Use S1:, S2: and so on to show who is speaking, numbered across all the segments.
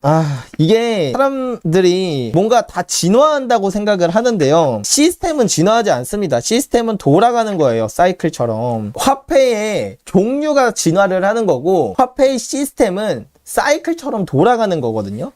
S1: 아, 이게 사람들이 뭔가 다 진화한다고 생각을 하는데요. 시스템은 진화하지 않습니다. 시스템은 돌아가는 거예요. 사이클처럼. 화폐의 종류가 진화를 하는 거고, 화폐의 시스템은 사이클처럼 돌아가는 거거든요.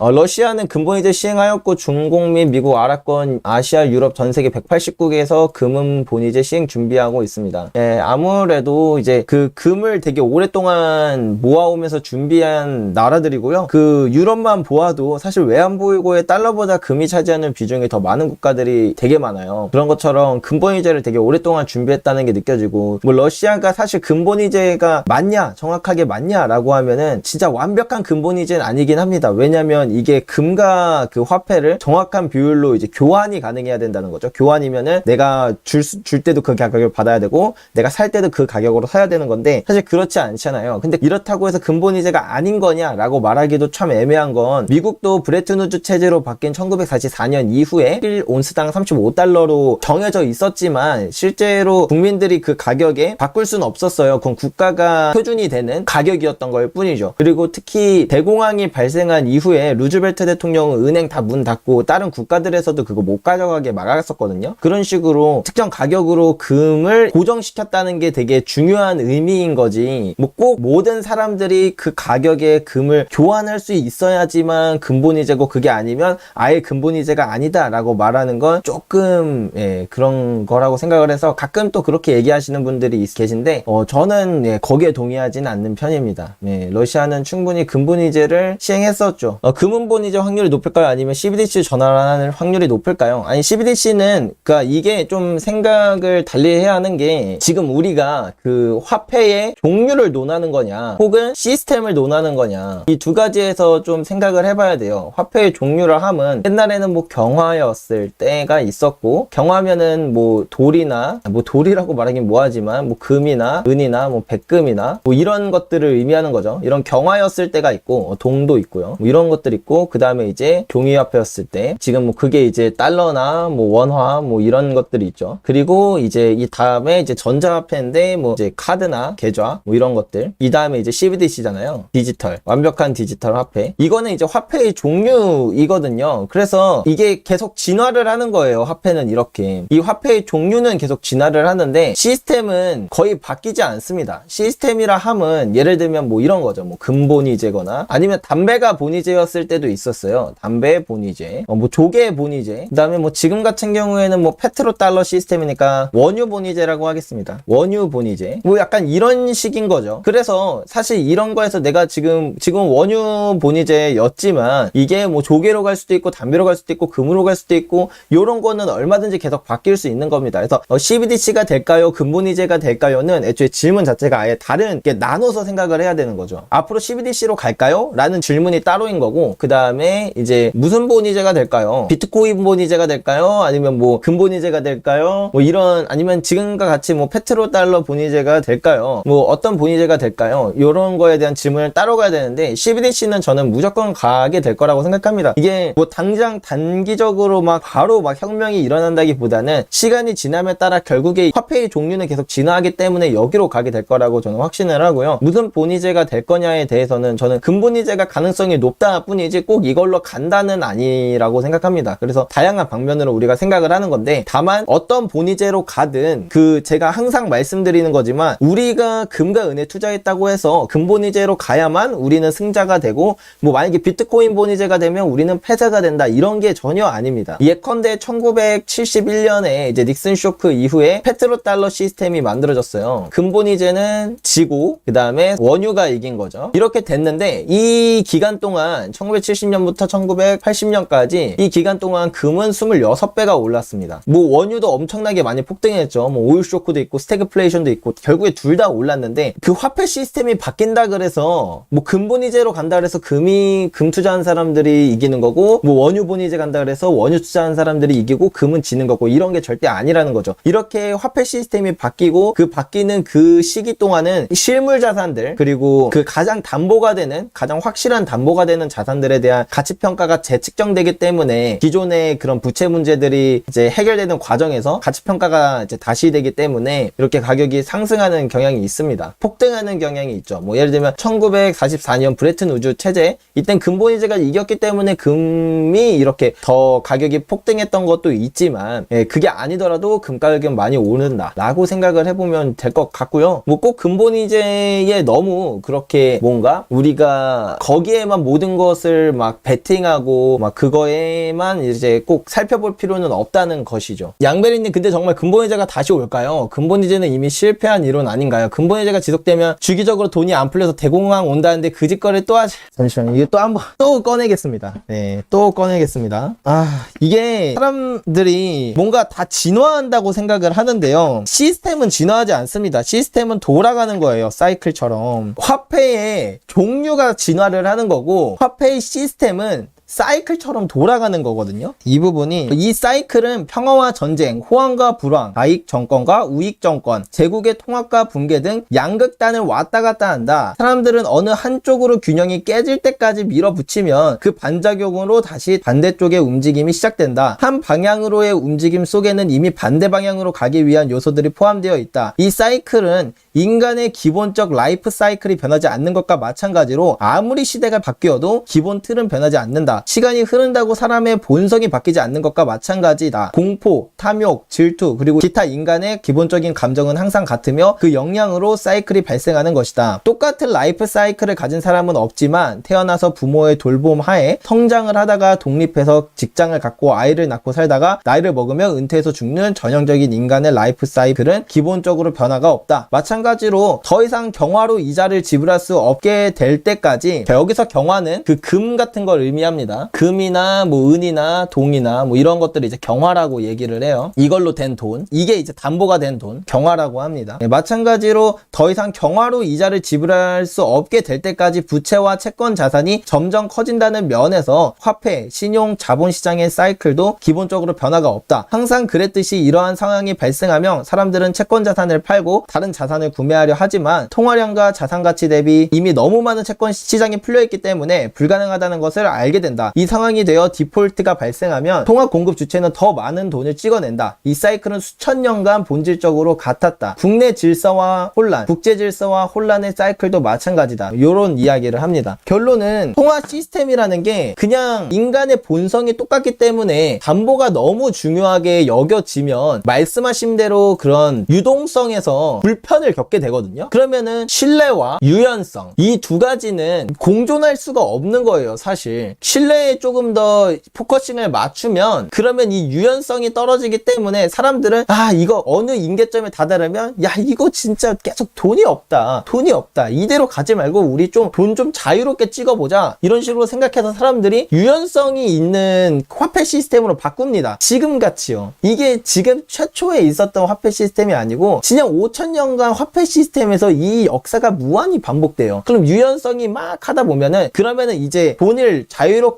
S1: 어, 러시아는 근본이제 시행하였고 중공 및 미국, 아랍권, 아시아, 유럽 전 세계 180국에서 금은 본이제 시행 준비하고 있습니다. 예, 아무래도 이제 그 금을 되게 오랫동안 모아오면서 준비한 나라들이고요. 그 유럽만 보아도 사실 외환 보유고의 달러보다 금이 차지하는 비중이 더 많은 국가들이 되게 많아요. 그런 것처럼 근본이제를 되게 오랫동안 준비했다는 게 느껴지고 뭐 러시아가 사실 근본이제가 맞냐 정확하게 맞냐라고 하면은 진짜 완벽한 근본이제는 아니긴 합니다. 왜냐면 이게 금과 그 화폐를 정확한 비율로 이제 교환이 가능해야 된다는 거죠. 교환이면은 내가 줄, 수- 줄 때도 그 가격을 받아야 되고 내가 살 때도 그 가격으로 사야 되는 건데 사실 그렇지 않잖아요. 근데 이렇다고 해서 근본이제가 아닌 거냐라고 말하기도 참 애매한 건 미국도 브레트누즈 체제로 바뀐 1944년 이후에 1 온스당 35달러로 정해져 있었지만 실제로 국민들이 그 가격에 바꿀 수는 없었어요. 그건 국가가 표준이 되는 가격이었던 걸 뿐이죠. 그리고 특히 대공황이 발생한 이후에 루즈벨트 대통령은 은행 다 문 닫고 다른 국가들에서도 그거 못 가져가게 막았었거든요. 그런 식으로 특정 가격으로 금을 고정시켰다는 게 되게 중요한 의미인 거지. 뭐 꼭 모든 사람들이 그 가격에 금을 교환할 수 있어야지만 근본이제고 그게 아니면 아예 근본이제가 아니다라고 말하는 건 조금 예, 그런 거라고 생각을 해서 가끔 또 그렇게 얘기하시는 분들이 있- 계신데 어, 저는 예, 거기에 동의하지는 않는 편입니다. 예, 러시아는 충분히 근본이제를 시행했었죠. 어, 금 은본 이제 확률이 높을까요? 아니면 CBDC 전환할 확률이 높을까요? 아니 CBDC는 그러니까 이게 좀 생각을 달리 해야 하는 게 지금 우리가 그 화폐의 종류를 논하는 거냐 혹은 시스템을 논하는 거냐 이 두 가지에서 좀 생각을 해봐야 돼요. 화폐의 종류를 함은 옛날에는 뭐 경화였을 때가 있었고 경화면은 뭐 돌이나 뭐 돌이라고 말하긴 뭐하지만 뭐 금이나 은이나 뭐 백금이나 뭐 이런 것들을 의미하는 거죠. 이런 경화였을 때가 있고 어, 동도 있고요. 뭐 이런 것들 있고 그 다음에 이제 종이화폐였을 때 지금 뭐 그게 이제 달러나 뭐 원화 뭐 이런 것들이 있죠. 그리고 이제 이 다음에 이제 전자화폐인데 뭐 이제 카드나 계좌 뭐 이런 것들 이 다음에 이제 CBDC잖아요. 디지털 완벽한 디지털 화폐 이거는 이제 화폐의 종류이거든요. 그래서 이게 계속 진화를 하는 거예요. 화폐는 이렇게 이 화폐의 종류는 계속 진화를 하는데 시스템은 거의 바뀌지 않습니다. 시스템이라 함은 예를 들면 뭐 이런 거죠. 뭐 근본이제거나 아니면 담배가 본이제였을 때도 있었어요. 담배 본이제, 어, 뭐 조개 본이제. 그다음에 뭐 지금 같은 경우에는 뭐 페트로 달러 시스템이니까 원유 본이제라고 하겠습니다. 원유 본이제. 뭐 약간 이런 식인 거죠. 그래서 사실 이런 거에서 내가 지금 지금 원유 본이제였지만 이게 뭐 조개로 갈 수도 있고 담배로 갈 수도 있고 금으로 갈 수도 있고 요런 거는 얼마든지 계속 바뀔 수 있는 겁니다. 그래서 어, CBDC가 될까요? 근본이제가 될까요?는 애초에 질문 자체가 아예 다른 게 나눠서 생각을 해야 되는 거죠. 앞으로 CBDC로 갈까요? 라는 질문이 따로인 거고 그 다음에 이제 무슨 본이제가 될까요? 비트코인 본이제가 될까요? 아니면 뭐 근본이제가 될까요? 뭐 이런 아니면 지금과 같이 뭐 페트로 달러 본이제가 될까요? 뭐 어떤 본이제가 될까요? 이런 거에 대한 질문을 따로 가야 되는데 CBDC는 저는 무조건 가게 될 거라고 생각합니다. 이게 뭐 당장 단기적으로 막 바로 막 혁명이 일어난다기보다는 시간이 지남에 따라 결국에 화폐의 종류는 계속 진화하기 때문에 여기로 가게 될 거라고 저는 확신을 하고요. 무슨 본이제가 될 거냐에 대해서는 저는 근본이제가 가능성이 높다 뿐이 지 꼭 이걸로 간다는 아니라고 생각합니다. 그래서 다양한 방면으로 우리가 생각을 하는 건데 다만 어떤 본이제로 가든 그 제가 항상 말씀드리는 거지만 우리가 금과 은에 투자했다고 해서 근본이제로 가야만 우리는 승자가 되고 뭐 만약에 비트코인 본이제가 되면 우리는 패자가 된다 이런 게 전혀 아닙니다. 예컨대 1971년에 이제 닉슨 쇼크 이후에 페트로 달러 시스템이 만들어졌어요. 근본이제는 지고 그 다음에 원유가 이긴 거죠. 이렇게 됐는데 이 기간 동안 1970년부터 1980년까지 이 기간 동안 금은 26배가 올랐습니다. 뭐 원유도 엄청나게 많이 폭등했죠. 뭐 오일 쇼크도 있고 스태그플레이션도 있고 결국에 둘 다 올랐는데 그 화폐 시스템이 바뀐다 그래서 뭐 근본이제로 간다 그래서 금이 금 투자한 사람들이 이기는 거고 뭐 원유 본이제 간다 그래서 원유 투자한 사람들이 이기고 금은 지는 거고 이런 게 절대 아니라는 거죠. 이렇게 화폐 시스템이 바뀌고 그 바뀌는 그 시기 동안은 실물 자산들 그리고 그 가장 담보가 되는 가장 확실한 담보가 되는 자산 들 자산들에 대한 가치 평가가 재측정되기 때문에 기존의 그런 부채 문제들이 이제 해결되는 과정에서 가치 평가가 이제 다시 되기 때문에 이렇게 가격이 상승하는 경향이 있습니다. 폭등하는 경향이 있죠. 뭐 예를 들면 1944년 브레튼 우주 체제 이땐 근본이제가 이겼기 때문에 금이 이렇게 더 가격이 폭등했던 것도 있지만 예, 그게 아니더라도 금 가격은 많이 오른다라고 생각을 해보면 될 것 같고요. 뭐 꼭 근본이제에 너무 그렇게 뭔가 우리가 거기에만 모든 것을 막 베팅하고 막 그거에만 이제 꼭 살펴볼 필요는 없다는 것이죠. 양베리님 근데 정말 근본이제가 다시 올까요? 근본이제는 이미 실패한 이론 아닌가요? 근본이제가 지속되면 주기적으로 돈이 안 풀려서 대공황 온다는데 그 짓거리 또 하지 잠시만요. 이게 또 한번 또 꺼내겠습니다. 네, 또 꺼내겠습니다. 아 이게 사람들이 뭔가 다 진화한다고 생각을 하는데요. 시스템은 진화하지 않습니다. 시스템은 돌아가는 거예요. 사이클처럼. 화폐의 종류가 진화를 하는 거고 화폐의 시스템은 사이클처럼 돌아가는 거거든요. 이 부분이 이 사이클은 평화와 전쟁, 호황과 불황, 다익 정권과 우익 정권, 제국의 통합과 붕괴 등 양극단을 왔다 갔다 한다. 사람들은 어느 한쪽으로 균형이 깨질 때까지 밀어붙이면 그 반작용으로 다시 반대쪽의 움직임이 시작된다. 한 방향으로의 움직임 속에는 이미 반대 방향으로 가기 위한 요소들이 포함되어 있다. 이 사이클은 인간의 기본적 라이프 사이클이 변하지 않는 것과 마찬가지로 아무리 시대가 바뀌어도 기본 틀은 변하지 않는다. 시간이 흐른다고 사람의 본성이 바뀌지 않는 것과 마찬가지다. 공포, 탐욕, 질투, 그리고 기타 인간의 기본적인 감정은 항상 같으며 그 영향으로 사이클이 발생하는 것이다. 똑같은 라이프 사이클을 가진 사람은 없지만 태어나서 부모의 돌봄 하에 성장을 하다가 독립해서 직장을 갖고 아이를 낳고 살다가 나이를 먹으며 은퇴해서 죽는 전형적인 인간의 라이프 사이클은 기본적으로 변화가 없다. 마찬가지로 더 이상 경화로 이자를 지불할 수 없게 될 때까지 자, 여기서 경화는 그 금 같은 걸 의미합니다. 금이나 뭐 은이나 동이나 뭐 이런 것들을 이제 경화라고 얘기를 해요. 이걸로 된 돈. 이게 이제 담보가 된 돈. 경화라고 합니다. 네, 마찬가지로 더 이상 경화로 이자를 지불할 수 없게 될 때까지 부채와 채권 자산이 점점 커진다는 면에서 화폐, 신용, 자본 시장의 사이클도 기본적으로 변화가 없다. 항상 그랬듯이 이러한 상황이 발생하면 사람들은 채권 자산을 팔고 다른 자산을 구매하려 하지만 통화량과 자산 가치 대비 이미 너무 많은 채권 시장이 풀려 있기 때문에 불가능하다는 것을 알게 된다. 이 상황이 되어 디폴트가 발생하면 통화 공급 주체는 더 많은 돈을 찍어낸다. 이 사이클은 수천 년간 본질적으로 같았다. 국내 질서와 혼란, 국제 질서와 혼란의 사이클도 마찬가지다. 이런 이야기를 합니다. 결론은 통화 시스템이라는 게 그냥 인간의 본성이 똑같기 때문에 담보가 너무 중요하게 여겨지면 말씀하신 대로 그런 유동성에서 불편을 겪게 되거든요. 그러면은 신뢰와 유연성 이 두 가지는 공존할 수가 없는 거예요, 사실. 신 뢰에 조금 더 포커싱을 맞추면 그러면 이 유연성이 떨어지기 때문에 사람들은 아, 이거 어느 임계점에 다다르면 야, 이거 진짜 계속 돈이 없다. 돈이 없다. 이대로 가지 말고 우리 좀 돈좀 자유롭게 찍어보자. 이런 식으로 생각해서 사람들이 유연성이 있는 화폐 시스템으로 바꿉니다. 지금 같이요. 이게 지금 최초에 있었던 화폐 시스템이 아니고 진영 5천년간 화폐 시스템에서 이 역사가 무한히 반복돼요. 그럼 유연성이 막 하다 보면은 그러면은 이제 돈을 자유롭게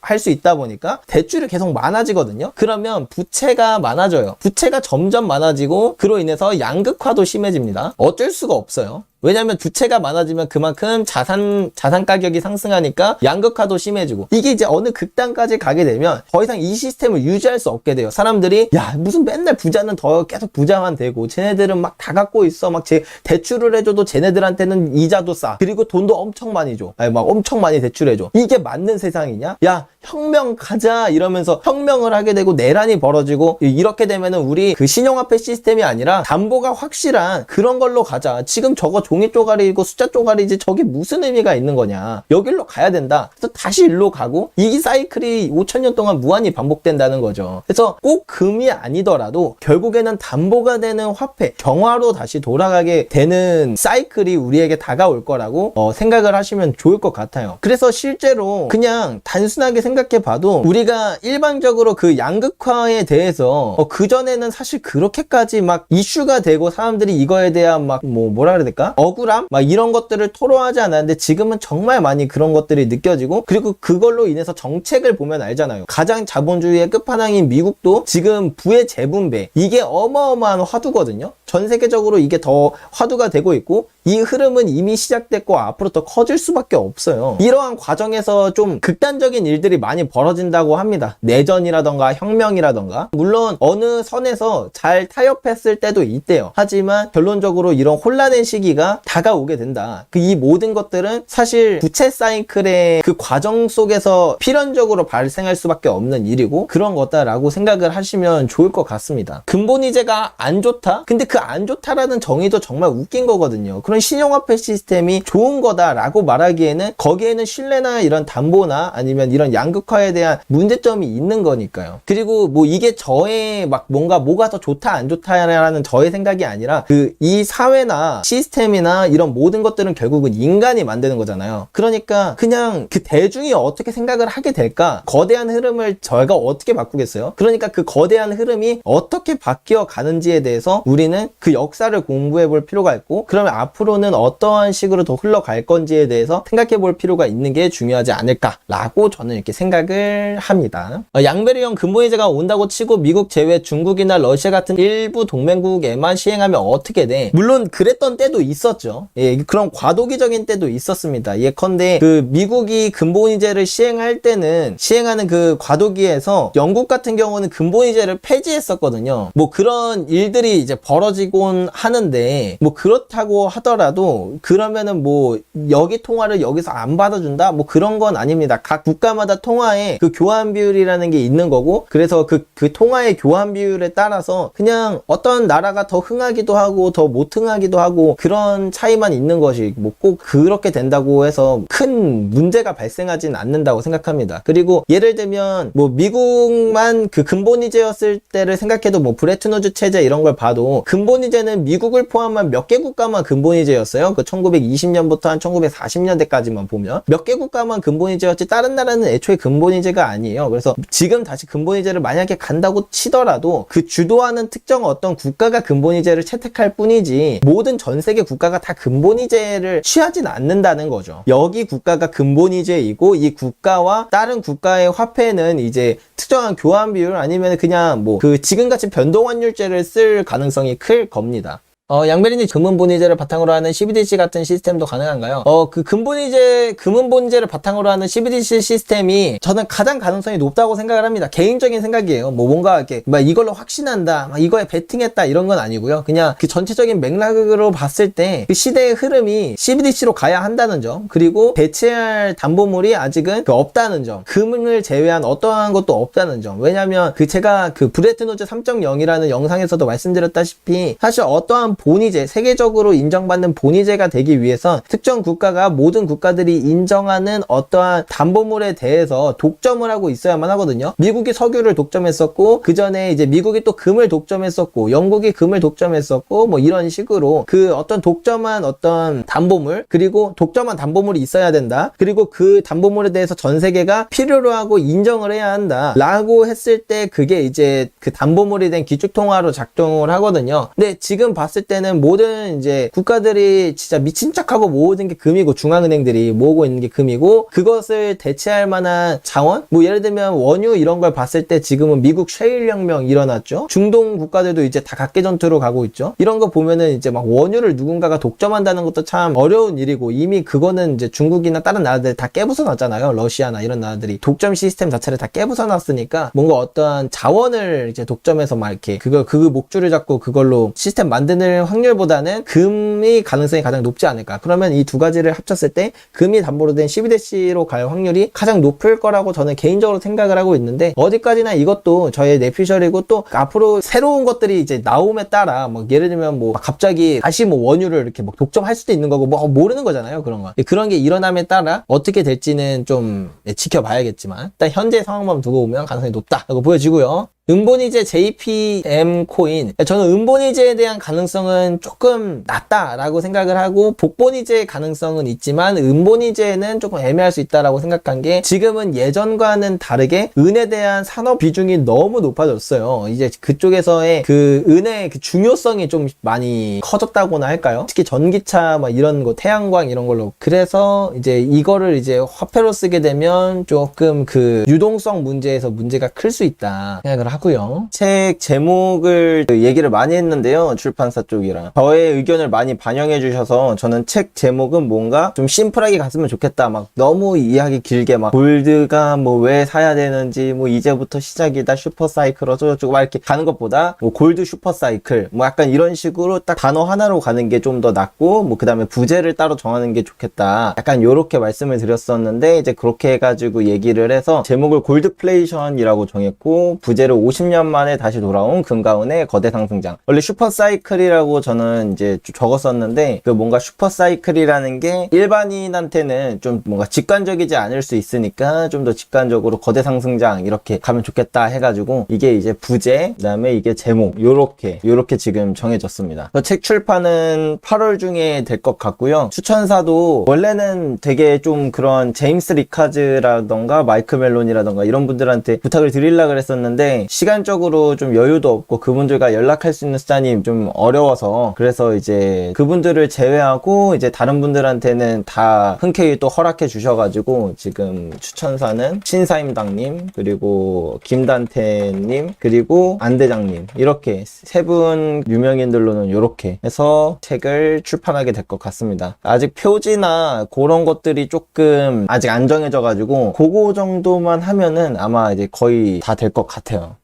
S1: 할 수 있다 보니까 대출이 계속 많아지거든요. 그러면 부채가 많아져요. 부채가 점점 많아지고 그로 인해서 양극화도 심해집니다. 어쩔 수가 없어요. 왜냐하면 부채가 많아지면 그만큼 자산 자산 가격이 상승하니까 양극화도 심해지고 이게 이제 어느 극단까지 가게 되면 더 이상 이 시스템을 유지할 수 없게 돼요. 사람들이 야 무슨 맨날 부자는 더 계속 부자만 되고 쟤네들은 막 다 갖고 있어 막 제 대출을 해줘도 쟤네들한테는 이자도 싸 그리고 돈도 엄청 많이 줘. 아니 막 엄청 많이 대출해줘. 이게 맞는 세상이냐? 야 혁명 가자 이러면서 혁명을 하게 되고 내란이 벌어지고 이렇게 되면은 우리 그 신용화폐 시스템이 아니라 담보가 확실한 그런 걸로 가자. 지금 저거 종이 쪼가리고 숫자 쪼가리지 저게 무슨 의미가 있는 거냐. 여길로 가야 된다. 그래서 다시 일로 가고 이 사이클이 5천 년 동안 무한히 반복된다는 거죠. 그래서 꼭 금이 아니더라도 결국에는 담보가 되는 화폐, 경화로 다시 돌아가게 되는 사이클이 우리에게 다가올 거라고 어, 생각을 하시면 좋을 것 같아요. 그래서 실제로 그냥 단순하게 생각 해 봐도 우리가 일반적으로 그 양극화에 대해서 어, 그전에는 사실 그렇게까지 막 이슈가 되고 사람들이 이거에 대한 막 뭐 뭐라 그래야 될까? 억울함? 막 이런 것들을 토로하지 않았는데 지금은 정말 많이 그런 것들이 느껴지고 그리고 그걸로 인해서 정책을 보면 알잖아요. 가장 자본주의의 끝판왕인 미국도 지금 부의 재분배 이게 어마어마한 화두거든요. 전 세계적으로 이게 더 화두가 되고 있고 이 흐름은 이미 시작됐고 앞으로 더 커질 수밖에 없어요. 이러한 과정에서 좀 극단적인 일들이 많이 벌어진다고 합니다. 내전이라던가 혁명이라던가 물론 어느 선에서 잘 타협했을 때도 있대요. 하지만 결론적으로 이런 혼란의 시기가 다가오게 된다. 그 이 모든 것들은 사실 부채 사이클의 그 과정 속에서 필연적으로 발생할 수밖에 없는 일이고 그런 거다라고 생각을 하시면 좋을 것 같습니다. 근본이제가 안 좋다? 근데 그안 좋다라는 정의도 정말 웃긴 거거든요. 그런 신용화폐 시스템이 좋은 거다라고 말하기에는 거기에는 신뢰나 이런 담보나 아니면 이런 양극화에 대한 문제점이 있는 거니까요. 그리고 뭐 이게 저의 막 뭔가 뭐가 더 좋다 안 좋다라는 저의 생각이 아니라 그 이 사회나 시스템이나 이런 모든 것들은 결국은 인간이 만드는 거잖아요. 그러니까 그냥 그 대중이 어떻게 생각을 하게 될까? 거대한 흐름을 저희가 어떻게 바꾸겠어요? 그러니까 그 거대한 흐름이 어떻게 바뀌어 가는지에 대해서 우리는 그 역사를 공부해 볼 필요가 있고 그러면 앞으로는 어떠한 식으로 더 흘러갈 건지에 대해서 생각해 볼 필요가 있는 게 중요하지 않을까라고 저는 이렇게 생각을 합니다. 어, 양베리형 근본이제가 온다고 치고 미국 제외 중국이나 러시아 같은 일부 동맹국에만 시행하면 어떻게 돼? 물론 그랬던 때도 있었죠. 예, 그런 과도기적인 때도 있었습니다. 예컨대 그 미국이 근본이제를 시행할 때는 시행하는 그 과도기에서 영국 같은 경우는 근본이제를 폐지했었거든요. 뭐 그런 일들이 이제 벌어 지곤 하는데 뭐 그렇다고 하더라도 그러면은 뭐 여기 통화를 여기서 안 받아준다? 뭐 그런 건 아닙니다. 각 국가마다 통화에 그 교환 비율이라는 게 있는 거고 그래서 그, 그 통화의 교환 비율에 따라서 그냥 어떤 나라가 더 흥하기도 하고 더 못 흥하기도 하고 그런 차이만 있는 것이 뭐 꼭 그렇게 된다고 해서 큰 문제가 발생하진 않는다고 생각합니다. 그리고 예를 들면 뭐 미국만 그 근본이제였을 때를 생각해도 뭐 브레트노즈 체제 이런 걸 봐도 근 본이제는 미국을 포함한 몇 개 국가만 근본이제였어요. 그 1920년부터 한 1940년대까지만 보면 몇 개 국가만 근본이제였지 다른 나라는 애초에 근본이제가 아니에요. 그래서 지금 다시 근본이제를 만약에 간다고 치더라도 그 주도하는 특정 어떤 국가가 근본이제를 채택할 뿐이지 모든 전 세계 국가가 다 근본이제를 취하진 않는다는 거죠. 여기 국가가 근본이제이고 이 국가와 다른 국가의 화폐는 이제 특정한 교환 비율 아니면 그냥 뭐 그 지금같이 변동환율제를 쓸 가능성이 클 겁니다. 어, 양베리니 금은본이제를 바탕으로 하는 CBDC 같은 시스템도 가능한가요? 어, 그 금본이제, 금은본이제를 바탕으로 하는 CBDC 시스템이 저는 가장 가능성이 높다고 생각을 합니다. 개인적인 생각이에요. 뭐 뭔가 이렇게, 막 이걸로 확신한다, 막 이거에 베팅했다 이런 건 아니고요. 그냥 그 전체적인 맥락으로 봤을 때 그 시대의 흐름이 CBDC로 가야 한다는 점, 그리고 대체할 담보물이 아직은 그 없다는 점, 금을 제외한 어떠한 것도 없다는 점. 왜냐면 그 제가 그 브레트노즈 3.0이라는 영상에서도 말씀드렸다시피 사실 어떠한 본위제, 세계적으로 인정받는 본위제가 되기 위해선 특정 국가가 모든 국가들이 인정하는 어떠한 담보물에 대해서 독점을 하고 있어야만 하거든요. 미국이 석유를 독점했었고, 그 전에 이제 미국이 또 금을 독점했었고, 영국이 금을 독점했었고, 뭐 이런 식으로 그 어떤 독점한 어떤 담보물, 그리고 독점한 담보물이 있어야 된다. 그리고 그 담보물에 대해서 전 세계가 필요로 하고 인정을 해야 한다. 라고 했을 때 그게 이제 그 담보물이 된 기축통화로 작동을 하거든요. 근데 지금 봤을 때는 모든 이제 국가들이 진짜 미친 척하고 모든 게 금이고 중앙은행들이 모으고 있는 게 금이고 그것을 대체할 만한 자원? 뭐 예를 들면 원유 이런 걸 봤을 때 지금은 미국 셰일 혁명 일어났죠. 중동 국가들도 이제 다 각계 전투로 가고 있죠. 이런 거 보면은 이제 막 원유를 누군가가 독점한다는 것도 참 어려운 일이고 이미 그거는 이제 중국이나 다른 나라들 다 깨부숴 놨잖아요. 러시아나 이런 나라들이 독점 시스템 자체를 다 깨부숴 놨으니까 뭔가 어떠한 자원을 이제 독점해서 막 이렇게 그거 그 목줄을 잡고 그걸로 시스템 만드는 확률보다는 금이 가능성이 가장 높지 않을까. 그러면 이 두 가지를 합쳤을 때 금이 담보로 된 CBDC로 갈 확률이 가장 높을 거라고 저는 개인적으로 생각을 하고 있는데 어디까지나 이것도 저의 내피셜이고 또 앞으로 새로운 것들이 이제 나옴에 따라 뭐 예를 들면 뭐 갑자기 다시 뭐 원유를 이렇게 뭐 독점할 수도 있는 거고 뭐 모르는 거잖아요 그런 거 그런 게 일어남에 따라 어떻게 될지는 좀 네, 지켜봐야겠지만 일단 현재 상황만 두고 보면 가능성이 높다라고 보여지고요. 은본이제 JPM 코인. 저는 은본이제에 대한 가능성은 조금 낮다라고 생각을 하고 복본이제의 가능성은 있지만 은본이제는 조금 애매할 수 있다라고 생각한 게 지금은 예전과는 다르게 은에 대한 산업 비중이 너무 높아졌어요. 이제 그쪽에서의 그 은의 그 중요성이 좀 많이 커졌다고나 할까요? 특히 전기차 막 이런 거 태양광 이런 걸로 그래서 이제 이거를 이제 화폐로 쓰게 되면 조금 그 유동성 문제에서 문제가 클 수 있다 생각을 하고 하고요. 책 제목을 얘기를 많이 했는데요. 출판사 쪽이랑. 저의 의견을 많이 반영해 주셔서 저는 책 제목은 뭔가 좀 심플하게 갔으면 좋겠다. 막 너무 이야기 길게 막 골드가 뭐 왜 사야 되는지 뭐 이제부터 시작이다. 슈퍼사이클 어쩌고저쩌고 막 이렇게 가는 것보다 뭐 골드 슈퍼사이클 뭐 약간 이런 식으로 딱 단어 하나로 가는 게 좀 더 낫고 뭐 그 다음에 부제를 따로 정하는 게 좋겠다. 약간 요렇게 말씀을 드렸었는데 이제 그렇게 해가지고 얘기를 해서 제목을 골드플레이션이라고 정했고 부제를 50년 만에 다시 돌아온 금가운의 거대 상승장. 원래 슈퍼사이클이라고 저는 이제 좀 적었었는데 그 뭔가 슈퍼사이클이라는 게 일반인한테는 좀 뭔가 직관적이지 않을 수 있으니까 좀 더 직관적으로 거대 상승장 이렇게 가면 좋겠다 해가지고 이게 이제 부제 그다음에 이게 제목 요렇게 요렇게 지금 정해졌습니다. 그책 출판은 8월 중에 될 것 같고요. 추천사도 원래는 되게 좀 그런 제임스 리카즈라던가 마이크 멜론이라던가 이런 분들한테 부탁을 드리려고 그랬었는데 시간적으로 좀 여유도 없고 그분들과 연락할 수 있는 수단이 좀 어려워서 그래서 이제 그분들을 제외하고 이제 다른 분들한테는 다 흔쾌히 또 허락해 주셔가지고 지금 추천사는 신사임당님 그리고 김단태님 그리고 안대장님 이렇게 세 분 유명인들로는 이렇게 해서 책을 출판하게 될 것 같습니다. 아직 표지나 그런 것들이 조금 아직 안 정해져 가지고 그거 정도만 하면은 아마 이제 거의 다 될 것 같아요.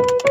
S1: you